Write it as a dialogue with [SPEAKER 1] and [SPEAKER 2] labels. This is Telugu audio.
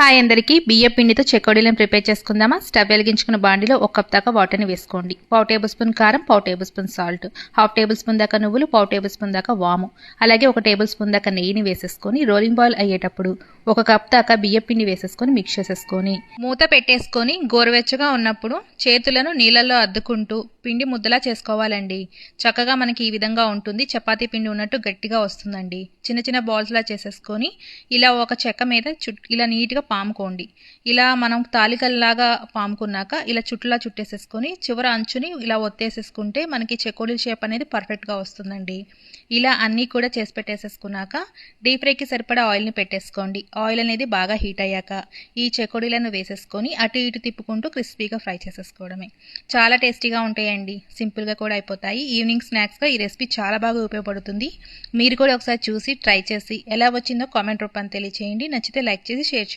[SPEAKER 1] హాయ్ అందరికీ. బియ్య పిండితో చెకోడీలను ప్రిపేర్ చేసుకుందామా? స్టవ్ వెలిగించుకున్న బాండిలో ఒక కప్ దాకా వాటర్ని వేసుకోండి. పావు టేబుల్ స్పూన్ కారం పావు table spoon salt half table spoon దాకా నువ్వులు పావు టేబుల్ స్పూన్ దాకా వాము. అలాగే ఒక టేబుల్ స్పూన్ దాకా నెయ్యిని వేసేసుకొని రోలింగ్ బాయిల్ అయ్యేటప్పుడు ఒక కప్ దాకా బియ్య పిండి వేసేసుకొని మిక్స్ చేసేసుకొని మూత పెట్టేసుకొని గోరువెచ్చగా ఉన్నప్పుడు చేతులను నీళ్ళల్లో అద్దుకుంటూ పిండి ముద్దలా చేసుకోవాలండి. చక్కగా మనకి ఈ విధంగా ఉంటుంది. చపాతీ పిండి ఉన్నట్టు గట్టిగా వస్తుందండి. చిన్న చిన్న బాల్స్లా చేసేసుకొని ఇలా ఒక చెక్క మీద చుట్ ఇలా నీట్గా పాముకోండి. ఇలా మనం తాలికల్లాగా పాముకున్నాక ఇలా చుట్టులా చుట్టేసేసుకొని చివర అంచుని ఇలా ఒత్తేసేసుకుంటే మనకి చెకోడీల షేప్ అనేది పర్ఫెక్ట్గా వస్తుందండి. ఇలా అన్నీ కూడా చేసి పెట్టేసేసుకున్నాక డీప్ ఫ్రైకి సరిపడా ఆయిల్ని పెట్టేసుకోండి. ఆయిల్ అనేది బాగా హీట్ అయ్యాక ఈ చెకోడీలను వేసేసుకొని అటు ఇటు తిప్పుకుంటూ క్రిస్పీగా ఫ్రై చేసేసుకోవడమే. చాలా టేస్టీగా ఉంటాయండి. సింపుల్గా కూడా అయిపోతాయి. ఈవినింగ్ స్నాక్స్గా ఈ రెసిపీ చాలా బాగా ఉపయోగపడుతుంది. మీరు కూడా ఒకసారి చూసి ట్రై చేసి ఎలా వచ్చిందో కామెంట్ రూపాన్ని తెలియచేయండి. నచ్చితే లైక్ చేసి షేర్